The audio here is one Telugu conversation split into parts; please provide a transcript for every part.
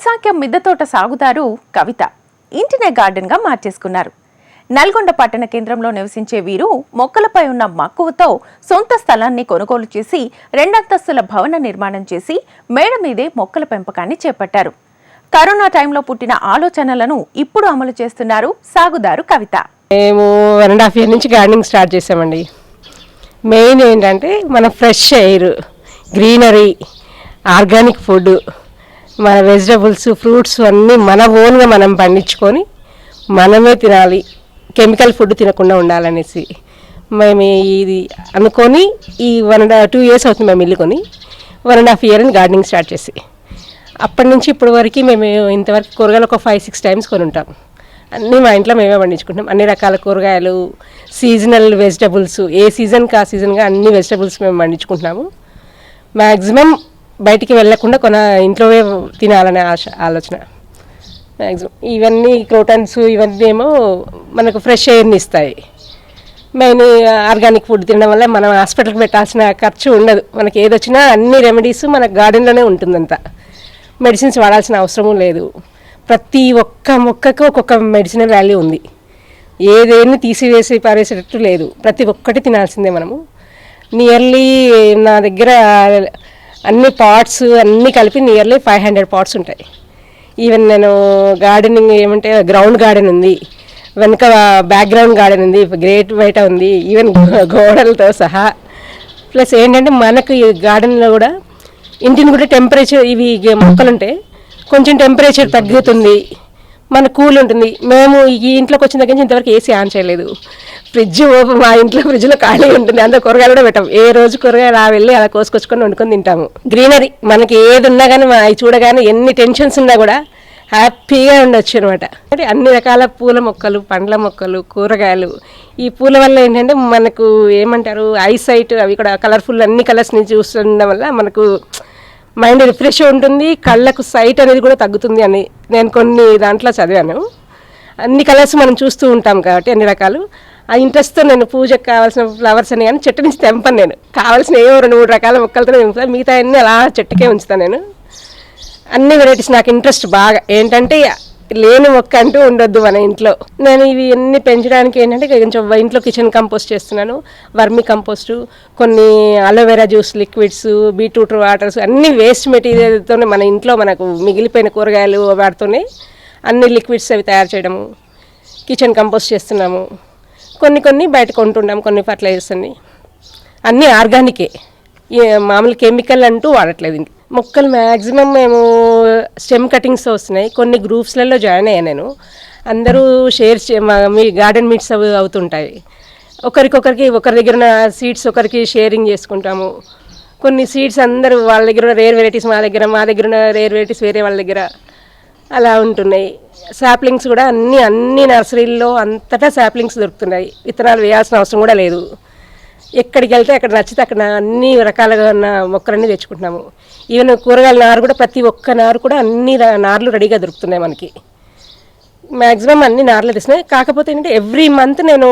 ఔత్సాక్యం మిద్దతోట సాగుదారు కవిత. ఇంటినే గార్డెన్గా మార్చేసుకున్నారు. నల్గొండ పట్టణ కేంద్రంలో నివసించే వీరు మొక్కలపై ఉన్న మక్కువతో సొంత స్థలాన్ని కొనుగోలు చేసి రెండంతస్తుల భవన నిర్మాణం చేసి మేడ మీదే మొక్కల పెంపకాన్ని చేపట్టారు. కరోనా టైంలో పుట్టిన ఆలోచనలను ఇప్పుడు అమలు చేస్తున్నారు సాగుదారు కవిత. మేము వన్ అండ్ హాఫ్ ఇయర్ నుంచి గార్డెనింగ్ స్టార్ట్ చేసామండి మెయిన్ ఏంటంటే మన fresh air greenery organic food మన వెజిటబుల్స్ ఫ్రూట్స్ అన్నీ మన ఓన్గా మనం పండించుకొని మనమే తినాలి. కెమికల్ ఫుడ్ తినకుండా ఉండాలనేసి మేము ఇది అనుకొని ఈ వన్ అండ్ టూ ఇయర్స్ అవుతుంది మేము ఇల్లు కొని వన్ అండ్ హాఫ్ ఇయర్ అని గార్డెనింగ్ స్టార్ట్ చేసి. అప్పటి నుంచి ఇప్పటి వరకు మేము ఇంతవరకు కూరగాయలు ఒక ఫైవ్ సిక్స్ టైమ్స్ కొని ఉంటాం అన్నీ మా ఇంట్లో మేమే పండించుకుంటాం. అన్ని రకాల కూరగాయలు సీజనల్ వెజిటబుల్స్ ఏ సీజన్కి ఆ సీజన్గా అన్ని వెజిటబుల్స్ మేము పండించుకుంటున్నాము. మ్యాక్సిమం బయటికి వెళ్ళకుండా కొన ఇంట్లోవే తినాలనే ఆశ ఆలోచన. మ్యాక్సిమం ఇవన్నీ క్రోటన్స్ ఇవన్నీ ఏమో మనకు ఫ్రెష్ ఎయిర్ని ఇస్తాయి. మెయిన్ ఆర్గానిక్ ఫుడ్ తినడం వల్ల మనం హాస్పిటల్కి పెట్టాల్సిన ఖర్చు ఉండదు. మనకి ఏదొచ్చినా అన్ని రెమెడీస్ మన గార్డెన్లోనే ఉంటుందంతా. మెడిసిన్స్ వాడాల్సిన అవసరము లేదు. ప్రతి ఒక్క మొక్కకు ఒక్కొక్క మెడిసినల్ వాల్యూ ఉంది. ఏదేమి తీసివేసి పారేసేటట్టు లేదు. ప్రతి ఒక్కటి తినాల్సిందే మనము. నియర్లీ నా దగ్గర అన్ని పాట్స్ అన్నీ కలిపి నియర్లీ ఫైవ్ హండ్రెడ్ పార్ట్స్ ఉంటాయి. ఈవెన్ నేను గార్డెనింగ్ ఏమంటే గ్రౌండ్ గార్డెన్ ఉంది. వెనక బ్యాక్గ్రౌండ్ గార్డెన్ ఉంది గ్రేట్ బయట ఉంది ఈవెన్ గోడలతో సహా. ప్లస్ ఏంటంటే మనకు ఈ గార్డెన్లో కూడా ఇంటిని కూడా టెంపరేచర్ ఇవి మొక్కలు ఉంటే కొంచెం టెంపరేచర్ తగ్గుతుంది. మన కూల్ ఉంటుంది. మేము ఈ ఇంట్లోకి వచ్చిన దగ్గర నుంచి ఇంతవరకు ఏసీ ఆన్ చేయలేదు. ఫ్రిడ్జ్ ఓపెన్ మా ఇంట్లో ఫ్రిడ్జ్లో ఖాళీ ఉంటుంది. అందులో కూరగాయలు కూడా పెట్టాం. ఏ రోజు కూరగాయలు ఆ వెళ్ళి అలా కోసుకొచ్చుకొని వండుకొని తింటాము. గ్రీనరీ మనకి ఏది ఉన్నా కానీ అవి చూడగానే ఎన్ని టెన్షన్స్ ఉన్నా కూడా హ్యాపీగా ఉండొచ్చు అనమాట అంటే అన్ని రకాల పూల మొక్కలు పండ్ల మొక్కలు కూరగాయలు. ఈ పూల వల్ల ఏంటంటే మనకు ఏమంటారు ఐసైట్ అవి కూడా కలర్ఫుల్ అన్ని కలర్స్ నుంచి చూస్తుండడం వల్ల మనకు మైండ్ రిఫ్రెష్ ఉంటుంది. కళ్ళకు సైట్ అనేది కూడా తగ్గుతుంది అని నేను కొన్ని దాంట్లో చదివాను. అన్ని కలర్స్ మనం చూస్తూ ఉంటాం కాబట్టి అన్ని రకాలు. ఆ ఇంట్రెస్ట్తో నేను పూజకు కావాల్సిన ఫ్లవర్స్ అని కానీ చెట్టు నుంచి తెంపను నేను. కావాల్సిన ఏవో రెండు మూడు రకాల మొక్కలతో తెంపుతాను మిగతా అన్ని అలా చెట్టుకే ఉంచుతాను నేను. అన్ని వెరైటీస్ నాకు ఇంట్రెస్ట్ బాగా. ఏంటంటే లేని మొక్క అంటూ ఉండొద్దు మన ఇంట్లో. నేను ఇవి అన్ని పెంచడానికి ఏంటంటే కొంచెం ఇంట్లో కిచెన్ కంపోస్ట్ చేస్తున్నాను వర్మి కంపోస్టు కొన్ని aloe vera juice liquids beetroot waters అన్ని వేస్ట్ మెటీరియల్తోనే మన ఇంట్లో మనకు మిగిలిపోయిన కూరగాయలు వాడుతూనే అన్ని లిక్విడ్స్ అవి తయారు చేయడము కిచెన్ కంపోస్ట్ చేస్తున్నాము. కొన్ని కొన్ని బయట కొంటున్నాము కొన్ని ఫర్టిలైజర్స్ అన్ని. అన్నీ ఆర్గానికే. మామూలు కెమికల్ అంటూ వాడట్లేదు ఇంక. మొక్కలు మ్యాక్సిమం మేము స్టెమ్ కటింగ్స్ వస్తున్నాయి. కొన్ని గ్రూప్స్లలో జాయిన్ అయ్యాను నేను. అందరూ షేర్ చే- మా మీ గార్డెన్ మీట్స్ అవి అవుతుంటాయి. ఒకరికొకరికి ఒకరి దగ్గర ఉన్న సీడ్స్ ఒకరికి షేరింగ్ చేసుకుంటాము. కొన్ని సీడ్స్ అందరూ వాళ్ళ దగ్గర ఉన్న రేర్ వెరైటీస్ మా దగ్గర మా దగ్గర ఉన్న రేర్ వెరైటీస్ వేరే వాళ్ళ దగ్గర అలా ఉంటున్నాయి. సాప్లింగ్స్ కూడా అన్ని అన్ని నర్సరీల్లో అంతటా సాప్లింగ్స్ దొరుకుతున్నాయి. విత్తనాలు వేయాల్సిన అవసరం కూడా లేదు. ఎక్కడికి వెళ్తే అక్కడ నచ్చితే అక్కడ అన్ని రకాలుగా ఉన్న మొక్కలన్నీ తెచ్చుకుంటున్నాము. ఈవెన్ కూరగాయల నారు కూడా ప్రతి ఒక్క నారు కూడా అన్ని నార్లు రెడీగా దొరుకుతున్నాయి మనకి. మ్యాక్సిమం అన్ని నార్లు తెస్తున్నాయి. కాకపోతే ఏంటంటే ఎవ్రీ మంత్ నేను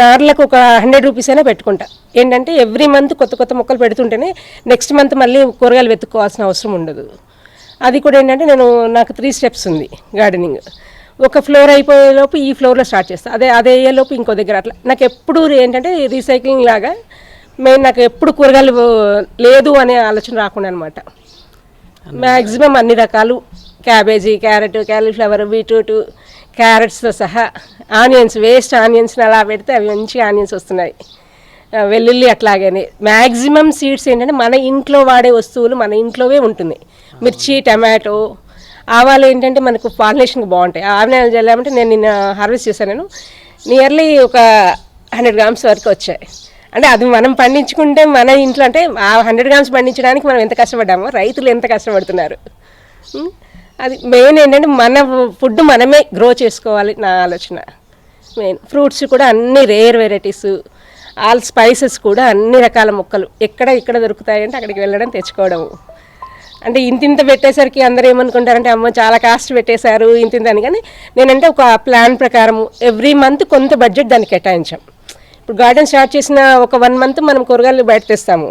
నార్లకు ఒక హండ్రెడ్ రూపీస్ అయినా పెట్టుకుంటా. ఏంటంటే ఎవ్రీ మంత్ కొత్త కొత్త మొక్కలు పెడుతుంటేనే నెక్స్ట్ మంత్ మళ్ళీ కూరగాయలు వెతుక్కోవాల్సిన అవసరం ఉండదు. అది కూడా ఏంటంటే నేను నాకు త్రీ స్టెప్స్ ఉంది గార్డెనింగ్ ఒక ఫ్లోర్ అయిపోయేలోపు ఈ ఫ్లోర్లో స్టార్ట్ చేస్తాను అదే అదే అయ్యేలోపు ఇంకో దగ్గర అట్లా. నాకు ఎప్పుడు ఏంటంటే రీసైక్లింగ్ లాగా మెయిన్ నాకు ఎప్పుడు కూరగాయలు లేదు అనే ఆలోచన రాకుండా అనమాట మ్యాక్సిమం అన్ని రకాలు క్యాబేజీ క్యారెట్ క్యాలీఫ్లవర్ బీట్రూట్ క్యారెట్స్తో సహా ఆనియన్స్ వేస్ట్ ఆనియన్స్ని అలా పెడితే అవి మంచి ఆనియన్స్ వస్తున్నాయి. వెల్లుల్లి అట్లాగనే. మ్యాక్సిమం సీడ్స్ ఏంటంటే మన ఇంట్లో వాడే వస్తువులు మన ఇంట్లోవే ఉంటుంది. మిర్చి టమాటో ఆవాలు ఏంటంటే మనకు పాలినేషన్కి బాగుంటాయి. ఆవాలు చల్లామంటే నేను నిన్న హార్వెస్ట్ చేశాను నేను. నియర్లీ ఒక హండ్రెడ్ గ్రామ్స్ వరకు వచ్చాయి. అంటే అది మనం పండించుకుంటే మన ఇంట్లో అంటే ఆ హండ్రెడ్ గ్రామ్స్ పండించడానికి మనం ఎంత కష్టపడ్డామో రైతులు ఎంత కష్టపడుతున్నారు. అది మెయిన్ ఏంటంటే మన ఫుడ్ మనమే గ్రో చేసుకోవాలి నా ఆలోచన. మెయిన్ ఫ్రూట్స్ కూడా అన్ని రేర్ వెరైటీస్ ఆల్ స్పైసెస్ కూడా అన్ని రకాల మొక్కలు ఎక్కడ ఇక్కడ దొరుకుతాయంటే అక్కడికి వెళ్ళడం తెచ్చుకోవడం అంటే ఇంత ఇంత పెట్టేసరికి అందరూ ఏమనుకుంటారంటే అమ్మ చాలా కాస్ట్ పెట్టేశారు ఇంత ఇంత అని. కానీ నేనంటే ఒక ప్లాన్ ప్రకారం ఎవ్రీ మంత్ కొంత బడ్జెట్ దానికి కేటాయించాం. ఇప్పుడు గార్డెన్ స్టార్ట్ చేసిన ఒక వన్ మంత్ మనం కూరగాయలు బయట తెస్తాము.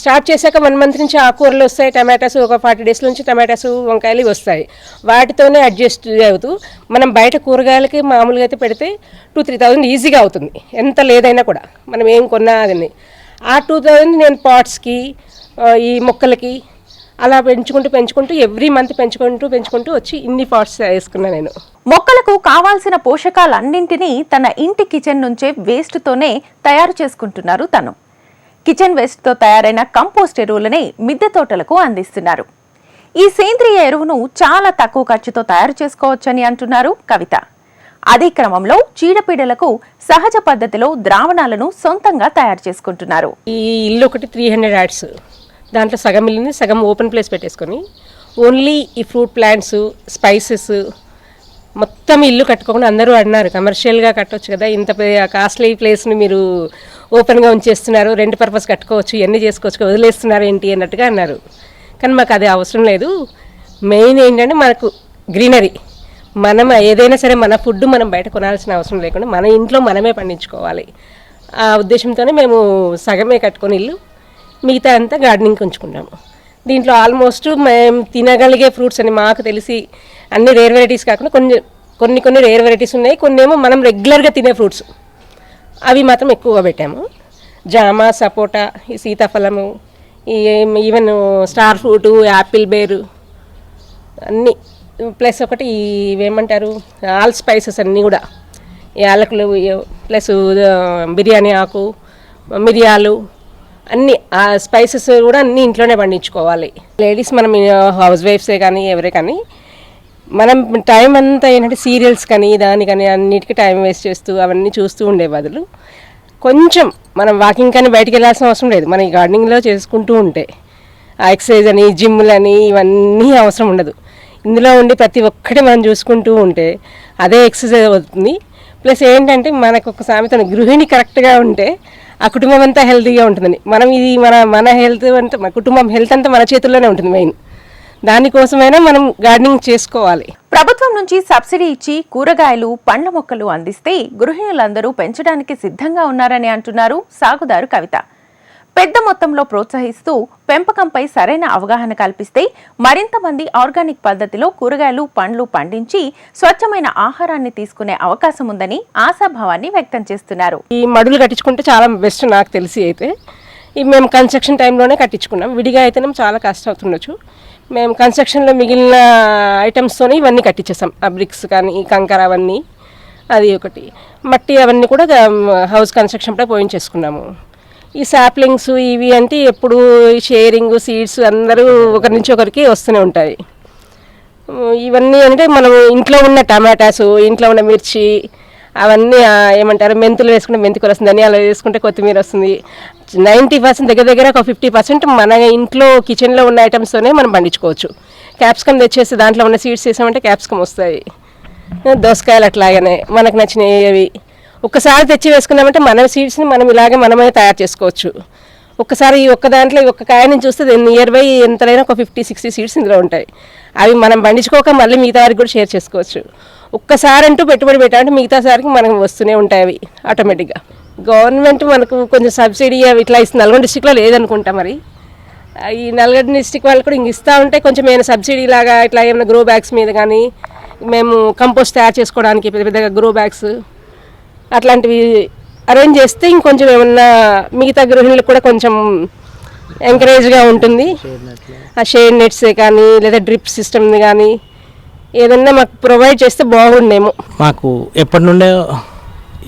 స్టార్ట్ చేశాక వన్ మంత్ నుంచి ఆకుకూరలు వస్తాయి టమాటాస్ ఒక ఫార్టీ డేస్ నుంచి టమాటాస్ వంకాయలు వస్తాయి. వాటితోనే అడ్జస్ట్ అవుతూ మనం బయట కూరగాయలకి మామూలుగా అయితే పెడితే టూ త్రీ థౌజండ్ ఈజీగా అవుతుంది. ఎంత లేదైనా కూడా మనం ఏం కొన్నా అదని ఆ టూ థౌజండ్ నేను పాట్స్కి ఈ మొక్కలకి అలా పెంచుకుంటూ పెంచుకుంటూ ఎవ్రీ మంత్ పెంచుకుంటూ పెంచుకుంటూ వచ్చి ఇన్ని పాట్స్ వేసుకున్నాను నేను. మొక్కలకు కావాల్సిన పోషకాలన్నింటినీ తన ఇంటి కిచెన్ నుంచే వేస్ట్తోనే తయారు చేసుకుంటున్నారు తను. కిచెన్ వేస్ట్తో తయారైన కంపోస్ట్ ఎరువులనే మిద్దె తోటలకు అందిస్తున్నారు. ఈ సేంద్రియ ఎరువును చాలా తక్కువ ఖర్చుతో తయారు చేసుకోవచ్చని అంటున్నారు కవిత. అదే క్రమంలో చీడపీడలకు సహజ పద్ధతిలో ద్రావణాలను సొంతంగా తయారు చేసుకుంటున్నారు. ఈ ఇల్లు ఒకటి త్రీ హండ్రెడ్ యాడ్స్ దాంట్లో సగం ఇల్లుని సగం ఓపెన్ ప్లేస్ పెట్టేసుకొని ఓన్లీ ఈ ఫ్రూట్ ప్లాంట్స్ స్పైసెస్ మొత్తం ఇల్లు కట్టుకోకుండా అందరూ అన్నారు కమర్షియల్గా కట్టొచ్చు కదా ఇంత కాస్ట్లీ ప్లేస్ని మీరు ఓపెన్గా ఉంచేస్తున్నారు రెంట్ పర్పస్ కట్టుకోవచ్చు ఇవన్నీ చేసుకోవచ్చు వదిలేస్తున్నారు ఏంటి అన్నట్టుగా అన్నారు. కానీ మాకు అది అవసరం లేదు. మెయిన్ ఏంటంటే మనకు గ్రీనరీ. మనం ఏదైనా సరే మన ఫుడ్ మనం బయట కొనాల్సిన అవసరం లేకుండా మన ఇంట్లో మనమే పండించుకోవాలి. ఆ ఉద్దేశంతోనే మేము సగమే కట్టుకొని ఇల్లు మిగతా అంతా గార్డెనింగ్కి ఉంచుకుంటాము దీంట్లో ఆల్మోస్ట్ మేము తినగలిగే ఫ్రూట్స్ అని మాకు తెలిసి అన్ని రేర్ వెరైటీస్ కాకుండా కొన్ని కొన్ని కొన్ని రేర్ వెరైటీస్ ఉన్నాయి. కొన్ని ఏమో మనం రెగ్యులర్గా తినే ఫ్రూట్స్. అవి మాత్రం ఎక్కువగా పెట్టాము. జామ సపోటా ఈ సీతాఫలము ఈ even star fruit apple pear అన్నీ. ప్లస్ ఒకటి ఇవేమంటారు? ఆల్ స్పైసెస్ అన్నీ కూడా. యాలకులు ప్లస్ బిర్యానీ ఆకు మిరియాలు అన్ని ఆ స్పైసెస్ కూడా అన్ని ఇంట్లోనే పండించుకోవాలి. లేడీస్ మనం హౌస్ వైఫ్సే కానీ ఎవరే కానీ మనం టైం అంతా ఏంటంటే సీరియల్స్ కానీ దాని కానీ అన్నిటికీ టైం వేస్ట్ చేస్తూ అవన్నీ చూస్తూ ఉండే బదులు కొంచెం మనం వాకింగ్ కానీ బయటికి వెళ్ళాల్సిన అవసరం లేదు. మన ఈ గార్డెనింగ్లో చేసుకుంటూ ఉంటే ఆ ఎక్సర్సైజ్ అని జిమ్లని ఇవన్నీ అవసరం ఉండదు. ఇందులో ఉండి ప్రతి ఒక్కటి మనం చూసుకుంటూ ఉంటే అదే ఎక్సర్సైజ్ అవుతుంది. ప్లస్ ఏంటంటే మనకు ఒక సామెత గృహిణి కరెక్ట్గా ఉంటే ఆ కుటుంబం అంతా హెల్తీగా ఉంటుందని. మనం ఇది మన మన హెల్త్ అంటే మన కుటుంబం హెల్త్ అంతా మన చేతుల్లోనే ఉంటుంది మెయిన్. దానికోసమైనా మనం గార్డెనింగ్ చేసుకోవాలి. ప్రభుత్వం నుంచి సబ్సిడీ ఇచ్చి కూరగాయలు పండ్ల మొక్కలు అందిస్తే గృహిణులందరూ పెంచడానికి సిద్ధంగా ఉన్నారని అంటున్నారు సాగుదారు కవిత. పెద్ద మొత్తంలో ప్రోత్సహిస్తూ పెంపకంపై సరైన అవగాహన కల్పిస్తే మరింత మంది ఆర్గానిక్ పద్ధతిలో కూరగాయలు పండ్లు పండించి స్వచ్ఛమైన ఆహారాన్ని తీసుకునే అవకాశం ఉందని ఆశాభావాన్ని వ్యక్తం చేస్తున్నారు. ఈ మడులు కట్టించుకుంటే చాలా బెస్ట్ నాకు తెలిసి అయితే. ఇవి మేము కన్స్ట్రక్షన్ టైంలోనే కట్టించుకున్నాం. విడిగా అయితేనే చాలా కష్టం అవుతుండొచ్చు మేము కన్స్ట్రక్షన్లో మిగిలిన ఐటమ్స్తోనే ఇవన్నీ కట్టించేసాం. ఆ బ్రిక్స్ కానీ కంకర అవన్నీ అది ఒకటి. మట్టి అవన్నీ కూడా హౌస్ కన్స్ట్రక్షన్పై పోయించేసుకున్నాము. ఈ సాప్లింగ్స్ ఇవి అంటే ఎప్పుడు షేరింగ్ సీడ్స్ అందరూ ఒకరి నుంచి ఒకరికి వస్తూనే ఉంటాయి. ఇవన్నీ అంటే మనం ఇంట్లో ఉన్న టమాటాస్ ఇంట్లో ఉన్న మిర్చి అవన్నీ ఏమంటారు మెంతులు వేసుకుంటే మెంతికూర వస్తుంది ధనియాలు వేసుకుంటే కొత్తిమీర వస్తుంది. నైంటీ పర్సెంట్ దగ్గర దగ్గర ఒక ఫిఫ్టీ పర్సెంట్ మన ఇంట్లో కిచెన్లో ఉన్న ఐటమ్స్తోనే మనం పండించుకోవచ్చు. క్యాప్సికమ్ తెచ్చేసి దాంట్లో ఉన్న సీడ్స్ వేసామంటే క్యాప్సికమ్ వస్తాయి. దోసకాయలు అట్లాగనే మనకు నచ్చినవి. అవి ఒక్కసారి తెచ్చి వేసుకున్నామంటే మన సీడ్స్ని మనం ఇలాగే మనమే తయారు చేసుకోవచ్చు. ఒక్కసారి ఈ ఒక్క దాంట్లో ఈ ఒక్క కాయని చూస్తే నియర్ బై ఎంతైనా ఒక ఫిఫ్టీ సిక్స్టీ సీడ్స్ ఇందులో ఉంటాయి. అవి మనం పండించుకోక మళ్ళీ మిగతా వారికి కూడా షేర్ చేసుకోవచ్చు. ఒక్కసారి అంటూ పెట్టుబడి పెట్టాలంటే మిగతాసారికి మనకు వస్తూనే ఉంటాయి అవి ఆటోమేటిక్గా గవర్నమెంట్ మనకు కొంచెం సబ్సిడీ అవి ఇట్లా ఇస్తుంది నల్గొండ డిస్టిక్లో లేదనుకుంటా మరి. ఈ నల్గొండ డిస్టిక్ వాళ్ళు కూడా ఇంక ఇస్తూ ఉంటే కొంచెం ఏమైనా సబ్సిడీ లాగా ఇట్లా ఏమైనా గ్రో బ్యాగ్స్ మీద కానీ మేము కంపోస్ట్ తయారు చేసుకోవడానికి పెద్ద పెద్దగా గ్రో బ్యాగ్స్ అట్లాంటివి అరేంజ్ చేస్తే ఇంకొంచెం ఏమన్నా మిగతా గృహిణులకు కూడా కొంచెం ఎంకరేజ్గా ఉంటుంది. ఆ షేడ్ నెట్సే కానీ లేదా డ్రిప్ సిస్టమ్ కానీ ఏదన్నా మాకు ప్రొవైడ్ చేస్తే బాగుండేమో. మాకు ఎప్పటి నుండే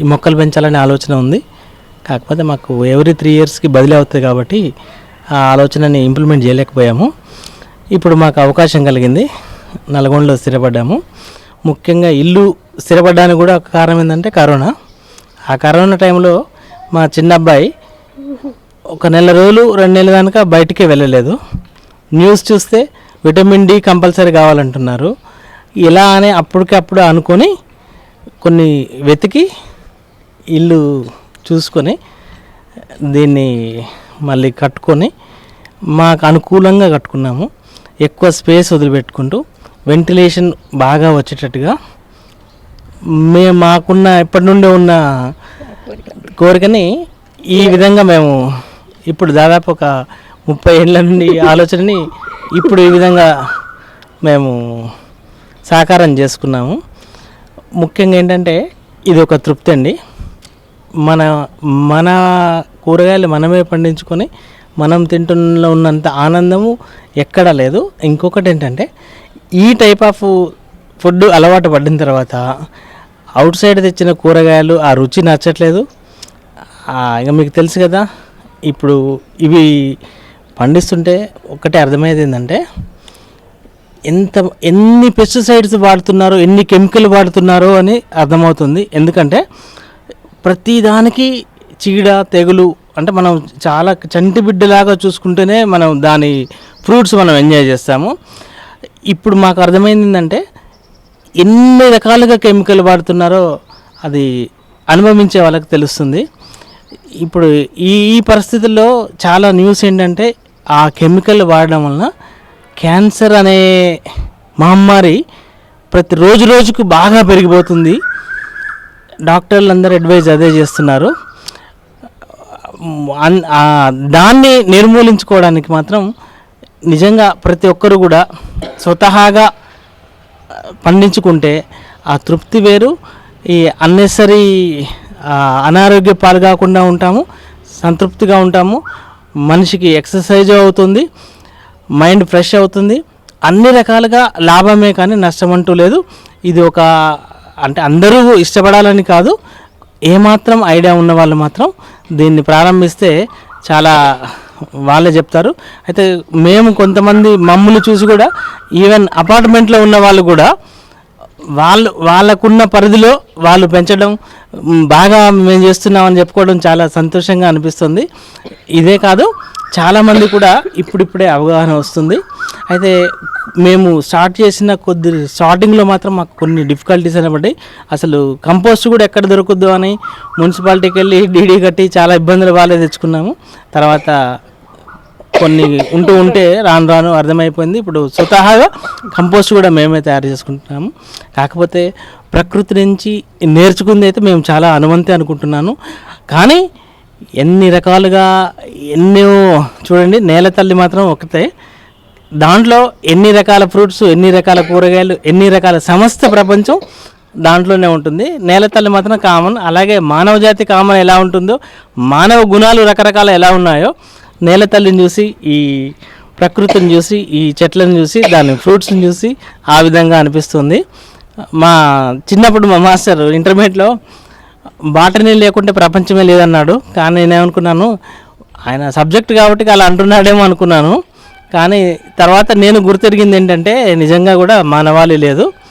ఈ మొక్కలు పెంచాలనే ఆలోచన ఉంది. కాకపోతే మాకు ఎవ్రీ త్రీ ఇయర్స్కి బదిలీ అవుతుంది కాబట్టి ఆ ఆలోచనని ఇంప్లిమెంట్ చేయలేకపోయాము. ఇప్పుడు మాకు అవకాశం కలిగింది. నల్గొండలో స్థిరపడ్డాము. ముఖ్యంగా ఇల్లు స్థిరపడడానికి కూడా కారణం ఏంటంటే కరోనా. ఆ కరోనా టైంలో మా చిన్న అబ్బాయి ఒక నెల రోజులు రెండు నెలలు కనుక బయటికే వెళ్ళలేదు. న్యూస్ చూస్తే విటమిన్ డి కంపల్సరీ కావాలంటున్నారు. ఇలా అని అప్పటికప్పుడు అనుకొని కొన్ని వెతికి ఇల్లు చూసుకొని దీన్ని మళ్ళీ కట్టుకొని మాకు అనుకూలంగా కట్టుకున్నాము. ఎక్కువ స్పేస్ వదిలిపెట్టుకుంటూ వెంటిలేషన్ బాగా వచ్చేటట్టుగా మేము మాకున్న ఎప్పటి నుండి ఉన్న కోరికని ఈ విధంగా మేము ఇప్పుడు దాదాపు ఒక ముప్పై ఏళ్ళ నుండి ఆలోచనని ఇప్పుడు ఈ విధంగా మేము సాకారం చేసుకున్నాము. ముఖ్యంగా ఏంటంటే ఇది ఒక తృప్తి అండి. మన మన కూరగాయలు మనమే పండించుకొని మనం తింటున్న ఉన్నంత ఆనందము ఎక్కడా లేదు. ఇంకొకటి ఏంటంటే ఈ టైప్ ఆఫ్ ఫుడ్ అలవాటు పడిన తర్వాత అవుట్ సైడ్ తెచ్చిన కూరగాయలు ఆ రుచి నచ్చట్లేదు. ఇంకా మీకు తెలుసు కదా ఇప్పుడు ఇవి పండిస్తుంటే ఒకటే అర్థమయ్యేది ఏంటంటే ఎంత ఎన్ని పెస్టిసైడ్స్ వాడుతున్నారో ఎన్ని కెమికల్ వాడుతున్నారో అని అర్థమవుతుంది. ఎందుకంటే ప్రతిదానికి చీడ తెగులు అంటే మనం చాలా చంటి బిడ్డలాగా చూసుకుంటేనే మనం దాని ఫ్రూట్స్ మనం ఎంజాయ్ చేస్తాము. ఇప్పుడు మాకు అర్థమైంది ఏంటంటే ఎన్ని రకాలుగా కెమికల్ వాడుతున్నారో అది అనుభవించే వాళ్ళకి తెలుస్తుంది. ఇప్పుడు ఈ ఈ పరిస్థితుల్లో చాలా న్యూస్ ఏంటంటే ఆ కెమికల్ వాడడం వలన క్యాన్సర్ అనే మహమ్మారి ప్రతి రోజు రోజుకు బాగా పెరిగిపోతుంది. డాక్టర్లు అందరూ అడ్వైజ్ అదే చేస్తున్నారు. అన్- దాన్ని నిర్మూలించుకోవడానికి మాత్రం నిజంగా ప్రతి ఒక్కరు కూడా స్వతహాగా పండించుకుంటే ఆ తృప్తి వేరు. ఈ అన్నెసరీ అనారోగ్య పాలు కాకుండా ఉంటాము సంతృప్తిగా ఉంటాము. మనిషికి ఎక్సర్సైజ్ అవుతుంది మైండ్ ఫ్రెష్ అవుతుంది. అన్ని రకాలుగా లాభమే కానీ నష్టం అంటూ లేదు. ఇది ఒక అంటే అందరూ ఇష్టపడాలని కాదు. ఏమాత్రం ఐడియా ఉన్న వాళ్ళు మాత్రం దీన్ని ప్రారంభిస్తే చాలా వాళ్ళే చెప్తారు. అయితే మేము కొంతమంది మమ్మల్ని చూసి కూడా ఈవెన్ అపార్ట్మెంట్లో ఉన్న వాళ్ళు కూడా వాళ్ళు వాళ్ళకున్న పరిధిలో వాళ్ళు పెంచడం బాగా మేము చేస్తున్నామని చెప్పుకోవడం చాలా సంతోషంగా అనిపిస్తుంది. ఇదే కాదు చాలామంది కూడా ఇప్పుడిప్పుడే అవగాహన వస్తుంది. అయితే మేము స్టార్ట్ చేసిన కొద్ది స్టార్టింగ్లో మాత్రం మాకు కొన్ని డిఫికల్టీస్ అనేబడ్డాయి అసలు కంపోస్ట్ కూడా ఎక్కడ దొరుకుద్దు అని మున్సిపాలిటీకి వెళ్ళి డీడీ కట్టి చాలా ఇబ్బందులు వాళ్ళే తెచ్చుకున్నాము. తర్వాత కొన్ని ఉంటూ ఉంటే రాను రాను అర్థమైపోయింది. ఇప్పుడు స్వతహాగా కంపోస్ట్ కూడా మేమే తయారు చేసుకుంటున్నాము. కాకపోతే ప్రకృతి నుంచి నేర్చుకుంది అయితే మేము చాలా అనువంతే అనుకుంటున్నాను. కానీ ఎన్ని రకాలుగా ఎన్నో చూడండి నేల తల్లి మాత్రం ఒకటే. దాంట్లో ఎన్ని రకాల ఫ్రూట్స్ ఎన్ని రకాల కూరగాయలు ఎన్ని రకాల సమస్త ప్రపంచం దాంట్లోనే ఉంటుంది. నేల తల్లి మాత్రం కామన్. అలాగే మానవ జాతి కామన్ ఎలా ఉంటుందో మానవ గుణాలు రకరకాల ఎలా ఉన్నాయో నేల తల్లిని చూసి ఈ ప్రకృతిని చూసి ఈ చెట్లను చూసి దాని ఫ్రూట్స్ని చూసి ఆ విధంగా అనిపిస్తుంది. మా చిన్నప్పుడు మా మాస్టర్ ఇంటర్మీడియట్లో బాటనీ లేకుంటే ప్రపంచమే లేదన్నాడు. కానీ నేనేమనుకున్నాను ఆయన సబ్జెక్ట్ కాబట్టి అలా అంటున్నాడేమో అనుకున్నాను. కానీ తర్వాత నేను గుర్తెరిగింది ఏంటంటే నిజంగా కూడా మానవాళి లేదు.